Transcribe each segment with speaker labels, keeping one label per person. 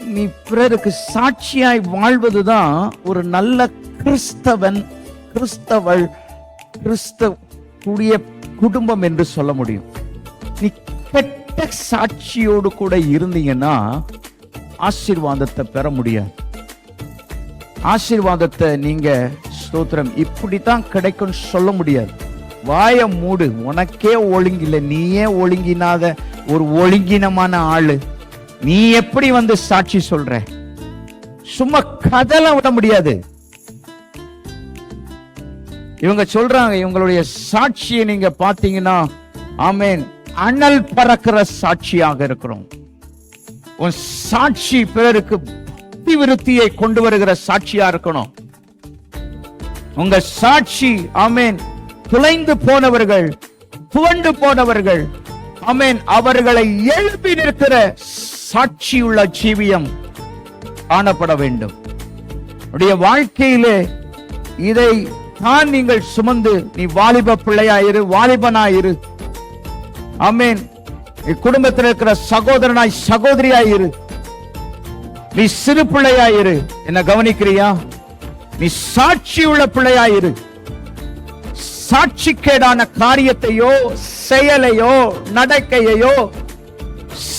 Speaker 1: நீ பிறருக்கு சாட்சியாய் வாழ்வதுதான் ஒரு நல்ல கிறிஸ்தவன் கிறிஸ்தவள் கிறிஸ்த கூடிய குடும்பம் என்று சொல்ல முடியும். நீ கெட்ட சாட்சியோடு கூட இருந்தீங்கன்னா ஆசீர்வாதத்தை பெற முடியாது. ஆசீர்வாதத்தை நீங்க ஸ்தோத்திரம் இப்படித்தான் கிடைக்கும்னு சொல்ல முடியாது. வாய மூடு உனக்கே ஒழுங்கில்லை நீயே ஒழுங்கினாத ஒரு ஒழுங்கினமான ஆளு. நீ எப்படி வந்து சாட்சி சொல்ற? சும்மா கதல விட முடியாது. இவங்க சொல்றாங்க இவங்களுடைய சாட்சியை நீங்க பாத்தீங்கன்னா ஆமேன் அனல் பறக்கிற சாட்சியாக இருக்கிறோம். உன் சாட்சி பிறருக்கு பக்தி விருத்தியை கொண்டு வருகிற சாட்சியா இருக்கணும். உங்க சாட்சி ஆமேன் துளைந்து போனவர்கள் துவண்டு போனவர்கள் ஆமேன் அவர்களை எழுப்பி நிற்கிற சாட்சியுள்ள ஜீவியம் காணப்பட வேண்டும். உடைய வாழ்க்கையிலே இதை தான் நீங்கள் சுமந்து நீ வாலிப பிள்ளையாயிரு வாலிபனாயிரு. ஆமென். நீ குடும்பத்தில் இருக்கிற சகோதரனாய் சகோதரியாயிரு. நீ சிறு பிள்ளையாயிரு. என்ன கவனிக்கிறியா? நீ சாட்சியுள்ள பிள்ளையாயிரு. சாட்சிக்கேடான காரியத்தையோ செயலையோ நடக்கையையோ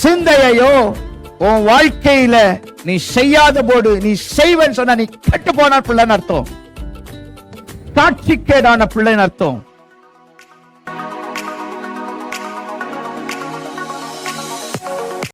Speaker 1: சிந்தையையோ உன் வாழ்க்கையில நீ செய்யாத போது நீ செய்வேன்னு சொன்னா நீ கெட்டு போன பிள்ளைன்னு அர்த்தம். சாட்சிக்கேடான பிள்ளைன்னு அர்த்தம்.